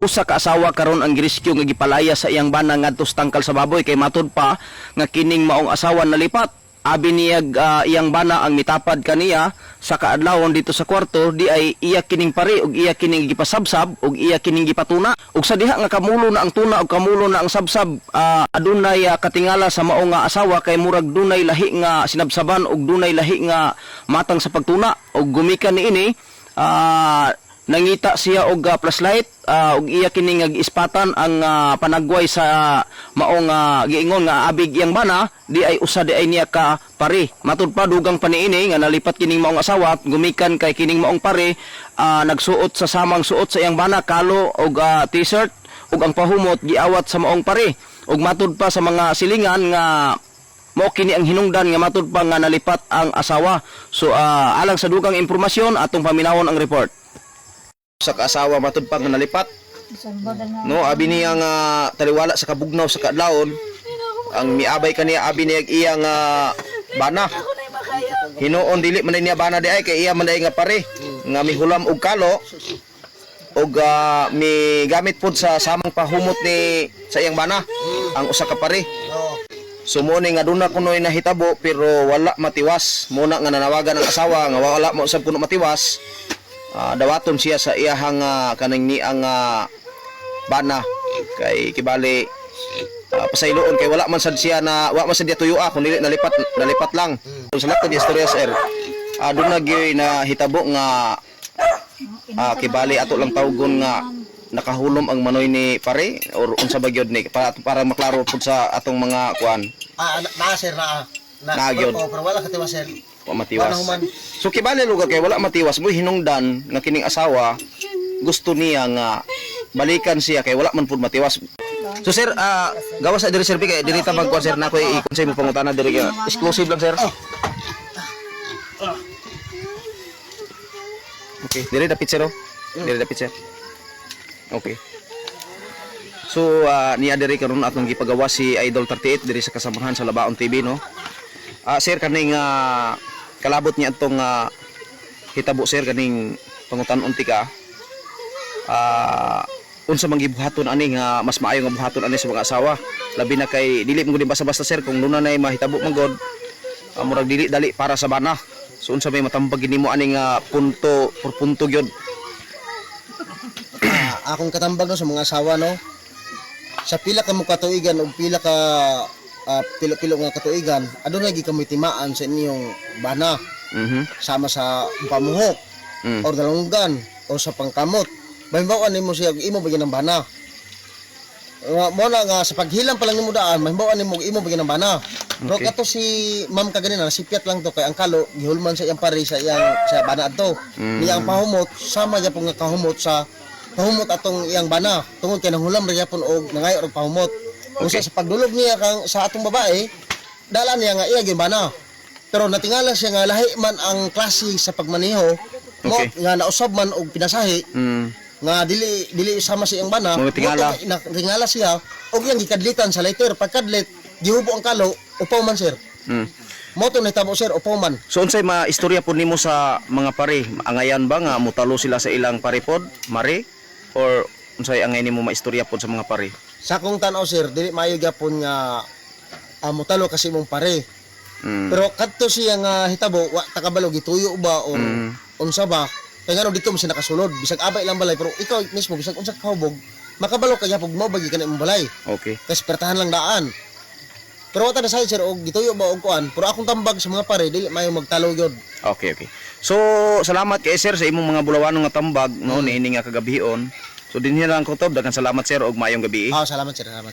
usa ka asawa karon ang girescue nga gipalaya sa iyang bana ngadto sa tangkal sa baboy kay matud pa nga kining maong asawa nalipat. Abi niya ah, iyang bana ang mitapad kaniya sa kaadlawon dito sa kwarto. Di ay iya kining pari ug iya kining gipasabsab ug iya kining gipatuna. Ug sa diha nga kamulo na ang tuna ug kamulo na ang sabsab ah, adunay ah, katingala sa mao nga asawa kay murag dunay lahi nga sinabsaban ug dunay lahi nga matang sa pagtuna. Ug gumikan niini ah, nangita siya og uh, flashlight ah, ug iya kini nga giispatan ang ah, panagway sa maong uh, giingon nga abig iyang bana. Di ay usa di ay niya ka pare matud pa dugang paniini nga nalipat kining maong asawa gumikan kay kining maong pare ah, nagsuot sa samang suot sa iyang bana kalo og ah, t-shirt ug ang pahumot giawat sa maong pare ug matud pa sa mga silingan nga mao kini ang hinungdan nga matud pa nga nalipat ang asawa. So ah, alang sa dugang impormasyon atong paminawon ang report sa kaasawa matud pa nga nalipat. No abi niya nga taliwala sa kabugnaw sa kadlawon. Ang miabay kaniya abi niya iya nga bana. Hinuon dili man niya bana di ay kay iya man nga pare. Nga mihulam og kalo og ah, mi gamit pud sa samang pahumot ni sa iyang bana ang usa ka pare. So mo ni nga duna kunoy nahitabo pero wala matiwas. Muna nga nanawagan ang asawa nga wala mo sab kuno matiwas. Ah, dawaton siya sa iyahang uh, kaning ni ang ah, bana kay kibali ah, pasayloon kay wala man sad siya na wa man sad dia tuyo ah kun nalipat nalipat lang. So sa ng istorya sir. Ah, doon na gyud na hitabo nga ah, kibali ato lang tawgon nga nakahulom ang manoy ni pare or unsa ba gyud ni para para maklaro pud sa atong mga kuan Ah, na sir na. Na, gyud. Oo, pero wala katiwa sir. wa matiwas. Man? So kibali lugar kay wala matiwas mo hinungdan nga kining asawa gusto niya nga balikan siya kay wala man pud matiwas. So sir, ah gawas sa diri sir kay diri ta magkuan sir na ko ikon sa imong pangutana diri kay exclusive lang sir. Okay, diri dapit sir oh. Diri dapit sir. Okay. So ah, niya diri karon atong gipagawa si Idol 38 diri sa kasamahan sa Labaon TV no. Ah sir kaning ah, kalabot niya itong ah, hitabo sir kaning pangutan unti ka. Ah unsa man gibuhaton ani nga mas maayo nga buhaton ani sa mga asawa. Labi na kay dili mo gud basta-basta sir kung luna nay mahitabo man god. ah, murag dili dali para sa bana. So unsa may matambag nimo ani nga punto por punto gyud. Akong katambag no sa mga asawa no. Sa pila ka mo katuigan o pila ka ah, pilo-pilo nga katuigan, adunay gi kamo timaan sa inyong bana Mhm. sama sa pamuhok Mm. or dalunggan o sa pangkamot. Mahimbawan nimo siya imo bagyan ng bana. Nga mo na nga sa paghilang pa lang nimo daan, mahimbawan nimo imo bagyan ng bana. Pero Okay. kato si Ma'am kaganina, si Piat lang to kay ang kalo gihulman sa iyang pari sa iyang sa bana adto. Mm. Niya ang pahumot sama niya po nga kahumot sa pahumot atong iyang bana. Tungod kay nanghulam ra gyapon og nangayo og pahumot. Usa sa pagdulog niya kang sa atong babae, dala niya nga iya gyud bana. Pero natingala siya nga lahi man ang klase sa pagmaneho mo Okay. nga nausab man og pinasahi Mm. nga dili dili sama sa iyang bana. Mga tingala. Mo na- tingala siya og iyang gikadlitan sa lighter pagkadlit gihubo ang kalo upaw man sir. Mm. Mo to nahitabo sir upaw man. So unsay maistorya po nimo sa mga pare? Angayan ba nga mutalo sila sa ilang paripod, mare? Or unsay angay nimo maistorya pod sa mga pare? Sa akong tanaw sir dili maayo gyapon nga amo talo kasi mong pare. Mm. Pero kadto siya nga hitabo wa takabalo gituyo ba o Mm. unsa ba kay ngano dito mo siya nakasulod bisag abay lang balay pero ikaw mismo bisag unsa ka kahubog makabalo kaya pug mo bagi ka na imong balay Okay. kasi pertahan lang daan pero wata na side sir og gituyo ba og kuan pero akong tambag sa mga pare dili mayo magtalo gyud Okay, okay. So, salamat kay sir sa imong mga bulawanong nga tambag no niini nga kagabihon. So dinhi lang ko to, daghang salamat sir og maayong gabi. ah salamat sir. Salamat